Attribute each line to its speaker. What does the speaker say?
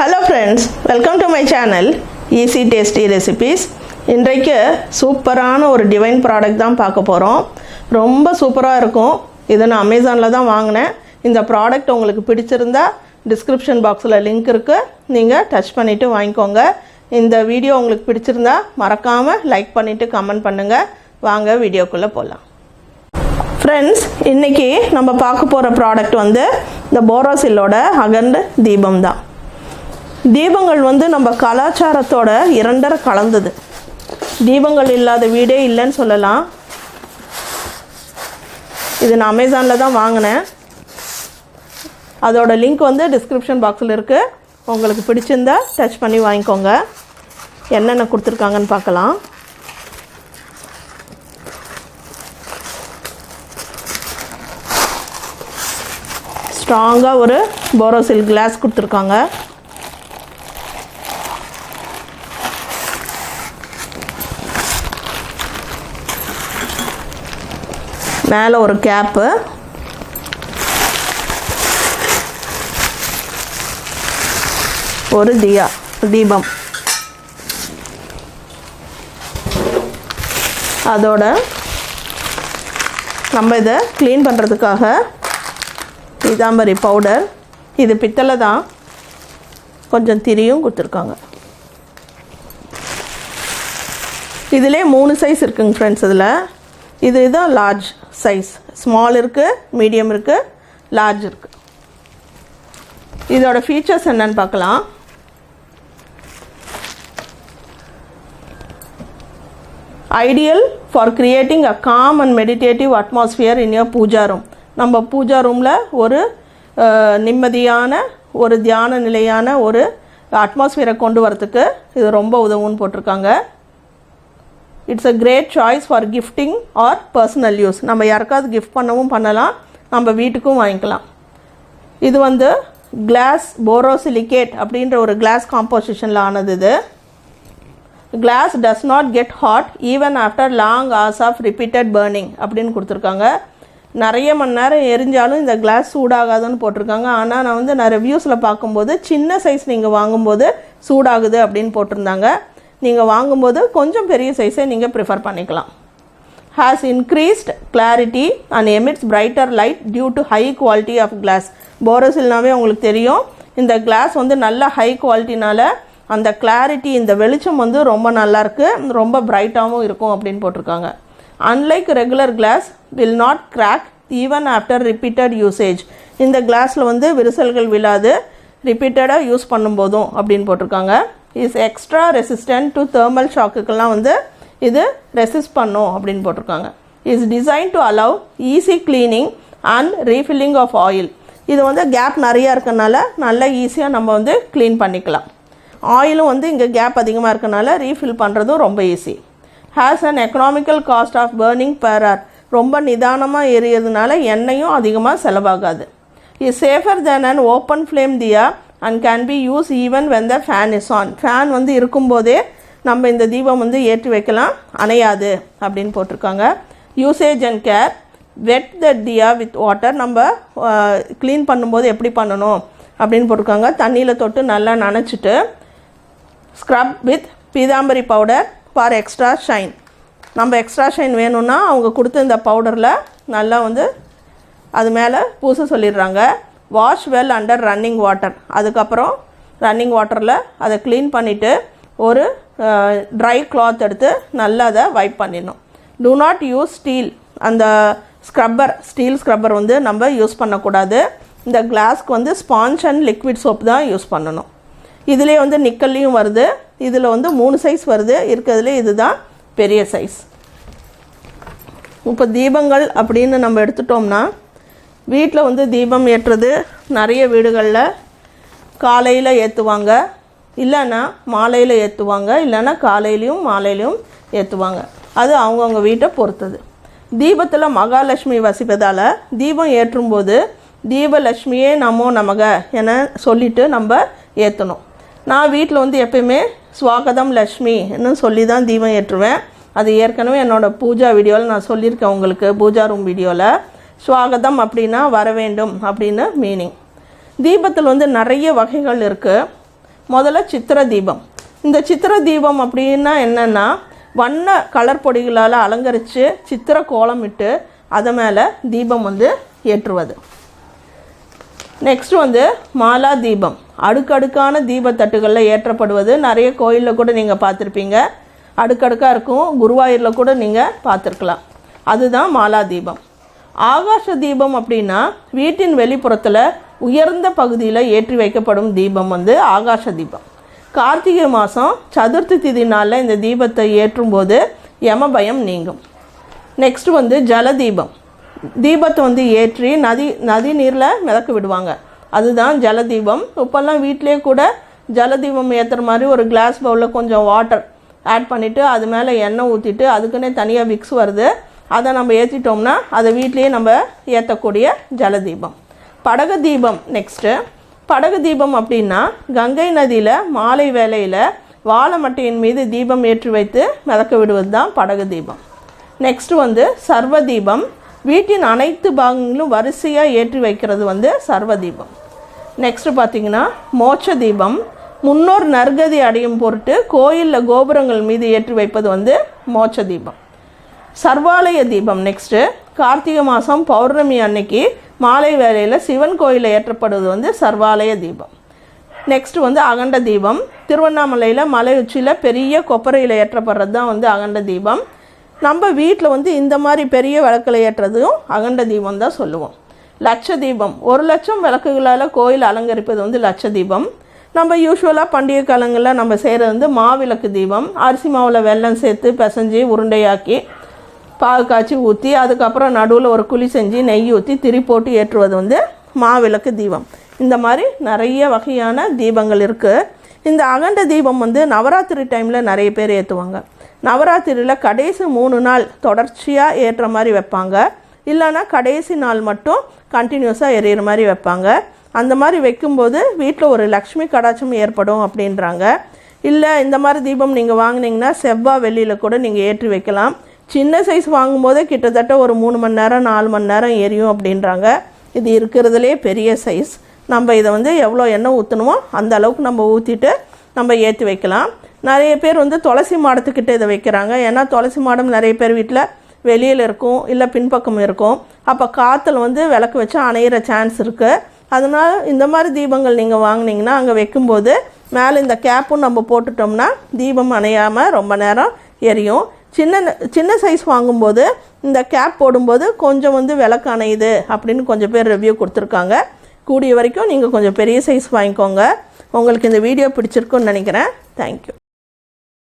Speaker 1: Hello friends welcome to my channel easy tasty recipes இன்றைக்கு சூப்பரான ஒரு டிவைன் ப்ராடக்ட் தான் பார்க்க போகிறோம் ரொம்ப சூப்பராக இருக்கும். இதை நான் அமேசானில் தான் வாங்கினேன். இந்த ப்ராடக்ட் உங்களுக்கு பிடிச்சிருந்தா டிஸ்கிரிப்ஷன் பாக்ஸில் லிங்க் இருக்குது நீங்கள் டச் பண்ணிவிட்டு வாங்கிக்கோங்க. இந்த வீடியோ உங்களுக்கு பிடிச்சிருந்தா மறக்காமல் லைக் பண்ணிவிட்டு கமெண்ட் பண்ணுங்கள் வாங்க வீடியோக்குள்ளே போகலாம் ஃப்ரெண்ட்ஸ் இன்றைக்கி நம்ம பார்க்க போகிற ப்ராடக்ட் வந்து இந்த போரோசில்லோட அகண்ட தீபம் தான். தீபங்கள் வந்து நம்ம கலாச்சாரத்தோட இரண்டரை கலந்தது. தீபங்கள் இல்லாத வீடே இல்லைன்னு சொல்லலாம். இது நான் அமேசானில் தான் வாங்கினேன். அதோட லிங்க் வந்து டிஸ்கிரிப்ஷன் பாக்ஸில் இருக்குது உங்களுக்கு பிடிச்சிருந்தா டச் பண்ணி வாங்கிக்கோங்க. என்னென்ன கொடுத்துருக்காங்கன்னு பார்க்கலாம். ஸ்ட்ராங்காக ஒரு போரோசில் கிளாஸ் கொடுத்துருக்காங்க. மேலே ஒரு கேப்பு ஒரு தியா தீபம். அதோட நம்ம இதை க்ளீன் பண்ணுறதுக்காக பீதாம்பரி பவுடர் இது பித்தளை தான். கொஞ்சம் திரியும் கொடுத்துருக்காங்க. இதிலே மூணு சைஸ் இருக்குங்க ஃப்ரெண்ட்ஸ் இதில். இது இதுதான் லார்ஜ் சைஸ் ஸ்மால் இருக்குது மீடியம் இருக்குது லார்ஜ் இருக்குது இதோட ஃபீச்சர்ஸ் என்னன்னு பார்க்கலாம். Ideal for creating a calm and meditative atmosphere in your pooja room நம்ம பூஜா ரூமில் ஒரு நிம்மதியான ஒரு தியான நிலையான ஒரு அட்மாஸ்ஃபியரை கொண்டு வரத்துக்கு இது ரொம்ப உதவுன்னு போட்டிருக்காங்க. It's a great choice for gifting or personal use நம்ம யாருக்காவது கிஃப்ட் பண்ணவும் பண்ணலாம். நம்ம வீட்டுக்கும் வாங்கிக்கலாம். இது வந்து கிளாஸ் போரோசிலிகேட் அப்படின்ற ஒரு கிளாஸ் காம்போசிஷனில் ஆனது இது. Glass does not get hot even after long hours of repeated burning அப்படின்னு கொடுத்துருக்காங்க. நிறைய மணி நேரம் எரிஞ்சாலும் இந்த கிளாஸ் சூடாகாதுன்னு போட்டிருக்காங்க. ஆனால் நான் வந்து நான் ரிவ்யூஸில் பார்க்கும்போது சின்ன சைஸ் நீங்கள் வாங்கும்போது சூடாகுது அப்படின்னு போட்டிருந்தாங்க. நீங்கள் வாங்கும்போது கொஞ்சம் பெரிய சைஸை நீங்கள் ப்ரிஃபர் பண்ணிக்கலாம். Has increased clarity and emits brighter light due to high quality of glass போரோசில்னாவே உங்களுக்கு தெரியும். இந்த கிளாஸ் வந்து நல்ல ஹை குவாலிட்டினால அந்த கிளாரிட்டி இந்த வெளிச்சம் வந்து ரொம்ப நல்லாயிருக்கு ரொம்ப பிரைட்டாகவும் இருக்கும் அப்படின்னு போட்டிருக்காங்க. Unlike regular glass will not crack even after repeated usage இந்த கிளாஸில் வந்து விரிசல்கள் விழாது. ரிப்பீட்டடாக யூஸ் பண்ணும்போதும் அப்படின்னு போட்டிருக்காங்க. Is extra resistant to thermal ஷாக்குக்கெல்லாம் வந்து இது ரெசிஸ்ட் பண்ணும் அப்படின்னு போட்டிருக்காங்க. Is design to allow easy cleaning and refilling of oil இது வந்து கேப் நிறையா இருக்கனால நல்லா ஈஸியாக நம்ம வந்து க்ளீன் பண்ணிக்கலாம். ஆயிலும் வந்து இங்கே கேப் அதிகமாக இருக்கனால ரீஃபில் பண்ணுறதும் ரொம்ப easy has an economical cost of burning per hour ரொம்ப நிதானமாக எரியதுனால எண்ணெயும் அதிகமாக செலவாகாது. Is safer than an open flame diya and can be use even when the fan is on fan வந்து இருக்கும்போதே நம்ம இந்த தீபம் வந்து ஏற்றி வைக்கலாம். அணையாது அப்படின்னு போட்டிருக்காங்க. Usage and care wet the diya with water நம்ம க்ளீன் பண்ணும்போது எப்படி பண்ணணும் அப்படின்னு போட்டிருக்காங்க. தண்ணியில் தொட்டு நல்லா நனைச்சிட்டு scrub with Pitambari powder for extra shine நம்ம எக்ஸ்ட்ரா ஷைன் வேணும்னா அவங்க கொடுத்த இந்த பவுடரில் நல்லா வந்து அது மேலே பூச சொல்லிடுறாங்க. Wash well under running water அதுக்கப்புறம் ரன்னிங் வாட்டரில் அதை க்ளீன் பண்ணிவிட்டு ஒரு ட்ரை கிளாத் எடுத்து நல்லா அதை வைப் பண்ணிடணும். டூ நாட் யூஸ் ஸ்டீல் அந்த ஸ்க்ரப்பர் ஸ்டீல் ஸ்க்ரப்பர் வந்து நம்ம யூஸ் பண்ணக்கூடாது. இந்த கிளாஸ்க்கு வந்து ஸ்பாஞ்ச் அண்ட் லிக்விட் சோப் தான் யூஸ் பண்ணணும். இதுலேயே வந்து நிக்கல்லையும் வருது. இதில் வந்து மூணு சைஸ் வருது. இருக்கிறதுலே இதுதான் பெரிய சைஸ் இப்போ தீபங்கள் அப்படின்னு நம்ம எடுத்துட்டோம்னா வீட்டில் வந்து தீபம் ஏற்றுறது நிறைய வீடுகளில். காலையில் ஏற்றுவாங்க இல்லைன்னா மாலையில் ஏற்றுவாங்க இல்லைன்னா காலையிலையும் மாலையிலையும் ஏற்றுவாங்க அது அவங்கவுங்க வீட்டை பொறுத்தது. தீபத்தில் மகாலட்சுமி வசிப்பதால் தீபம் ஏற்றும்போது தீபலட்சுமியே நமோ நமக என சொல்லிட்டு நம்ம ஏற்றணும் நான் வீட்டில் வந்து எப்பயுமே ஸ்வாகதம் லக்ஷ்மின்னு சொல்லி தான் தீபம் ஏற்றுவேன். அது ஏற்கனவே என்னோடய பூஜா வீடியோவில் நான் சொல்லியிருக்கேன் உங்களுக்கு பூஜா ரூம் வீடியோவில் ஸ்வாகதம் அப்படின்னா வர வேண்டும் அப்படின்னு மீனிங் தீபத்தில் வந்து நிறைய வகைகள் இருக்குது முதல்ல சித்திர தீபம். இந்த சித்திர தீபம் அப்படின்னா என்னென்னா வண்ண கலர் பொடிகளால் அலங்கரித்து சித்திர கோலமிட்டு அதை மேலே தீபம் வந்து ஏற்றுவது. நெக்ஸ்ட் வந்து மாலா தீபம். அடுக்கடுக்கான தீபத்தட்டுகளில் ஏற்றப்படுவது. நிறைய கோயிலில் கூட நீங்கள் பார்த்துருப்பீங்க. அடுக்கடுக்காக இருக்கும். குருவாயூரில் கூட நீங்கள் பார்த்துருக்கலாம். அதுதான் மாலா தீபம். ஆகாச தீபம் அப்படின்னா வீட்டின் வெளிப்புறத்தில் உயர்ந்த பகுதியில் ஏற்றி வைக்கப்படும் தீபம் வந்து ஆகாச தீபம். கார்த்திகை மாதம் சதுர்த்தி திதி நாளில் இந்த தீபத்தை ஏற்றும்போது யம பயம் நீங்கும். நெக்ஸ்ட் வந்து ஜலதீபம் தீபத்தை வந்து ஏற்றி நதி நதி நீரில் மிதக்க விடுவாங்க. அதுதான் ஜலதீபம் இப்போல்லாம் வீட்டிலே கூட ஜலதீபம் ஏற்றுற மாதிரி ஒரு கிளாஸ் பவுலில் கொஞ்சம் வாட்டர் ஆட் பண்ணிவிட்டு அது மேலே எண்ணெய் ஊற்றிட்டு அதுக்குன்னே தனியாக விக்ஸ் வருது. அதை நம்ம ஏற்றிட்டோம்னா அதை வீட்லேயே நம்ம ஏற்றக்கூடிய ஜலதீபம். படகு தீபம் நெக்ஸ்ட்டு படகு தீபம் அப்படின்னா கங்கை நதியில் மாலை வேளையில் வாழை மட்டையின் மீது தீபம் ஏற்றி வைத்து மிதக்க விடுவது தான் படகு தீபம். நெக்ஸ்ட் வந்து சர்வ தீபம். வீட்டின் அனைத்து பாகங்களும் வரிசையாக ஏற்றி வைக்கிறது வந்து சர்வ தீபம். நெக்ஸ்ட்டு பார்த்தீங்கன்னா மோட்ச தீபம். முன்னோர் நற்கதி அடையும் பொருட்டு கோயிலில் கோபுரங்கள் மீது ஏற்றி வைப்பது வந்து மோட்ச தீபம். சர்வாலய தீபம். நெக்ஸ்ட்டு கார்த்திகை மாதம் பௌர்ணமி அன்னைக்கு மாலை வேளையில் சிவன் கோயிலில் ஏற்றப்படுவது வந்து சர்வாலய தீபம். நெக்ஸ்ட் வந்து அகண்ட தீபம். திருவண்ணாமலையில் மலை உச்சியில் பெரிய கொப்பரையில் ஏற்றப்படுறது தான் வந்து அகண்ட தீபம். நம்ம வீட்டில் வந்து இந்த மாதிரி பெரிய விளக்கில் ஏற்றுறதும் அகண்ட தீபம் தான் சொல்லுவோம். லட்ச தீபம். ஒரு லட்சம் விளக்குகளால் கோயில் அலங்கரிப்பது வந்து லட்ச தீபம். நம்ம யூஸ்வலாக பண்டிகை காலங்களில் நம்ம செய்கிறது வந்து மாவிளக்கு தீபம். அரிசி மாவில் வெல்லம் சேர்த்து பிசைஞ்சு உருண்டையாக்கி பாகு காய்ச்சி ஊற்றி அதுக்கப்புறம் நடுவில் ஒரு குழி செஞ்சு நெய் ஊற்றி திரி போட்டு ஏற்றுவது வந்து மாவிளக்கு தீபம். இந்த மாதிரி நிறைய வகையான தீபங்கள் இருக்குது இந்த அகண்ட தீபம் வந்து நவராத்திரி டைமில் நிறைய பேர் ஏற்றுவாங்க நவராத்திரியில் கடைசி மூணு நாள் தொடர்ச்சியாக ஏற்றுற மாதிரி வைப்பாங்க. இல்லைன்னா கடைசி நாள் மட்டும் கண்டினியூஸாக எரியிற மாதிரி வைப்பாங்க. அந்த மாதிரி வைக்கும்போது வீட்டில் ஒரு லக்ஷ்மி கடாட்சம் ஏற்படும் அப்படின்றாங்க. இல்லை இந்த மாதிரி தீபம் நீங்கள் வாங்கினீங்கன்னா செவ்வாய் வெள்ளியில் கூட நீங்கள் ஏற்றி வைக்கலாம். சின்ன சைஸ் வாங்கும்போதே கிட்டத்தட்ட ஒரு மூணு மணி நேரம் நாலு மணி நேரம் எரியும் அப்படின்றாங்க. இது இருக்கிறதுலே பெரிய சைஸ் நம்ம இதை வந்து எவ்வளோ எண்ணெய் ஊற்றணுமோ அந்த அளவுக்கு நம்ம ஊற்றிட்டு நம்ம ஏற்றி வைக்கலாம். நிறைய பேர் வந்து துளசி மாடத்துக்கிட்ட இதை வைக்கிறாங்க. ஏன்னா துளசி மாடம் நிறைய பேர் வீட்டில் வெளியில் இருக்கும் இல்லை பின்பக்கம் இருக்கும். அப்போ காற்றுல வந்து விளக்கு வச்சு அணையிற சான்ஸ் இருக்குது அதனால் இந்த மாதிரி தீபங்கள் நீங்கள் வாங்கினீங்கன்னா அங்கே வைக்கும்போது மேலே இந்த கேப்பும் நம்ம போட்டுட்டோம்னா தீபம் அணையாமல் ரொம்ப நேரம் எரியும். சின்ன சின்ன சைஸ் வாங்கும்போது இந்த கேப் போடும்போது கொஞ்சம் வந்து விளக்கு அணையுது அப்படின்னு கொஞ்சம் பேர் ரிவ்யூ கொடுத்துருக்காங்க. கூடிய வரைக்கும் நீங்கள் கொஞ்சம் பெரிய சைஸ் வாங்கிக்கோங்க. உங்களுக்கு இந்த வீடியோ பிடிச்சிருக்குன்னு நினைக்கிறேன். தேங்க்யூ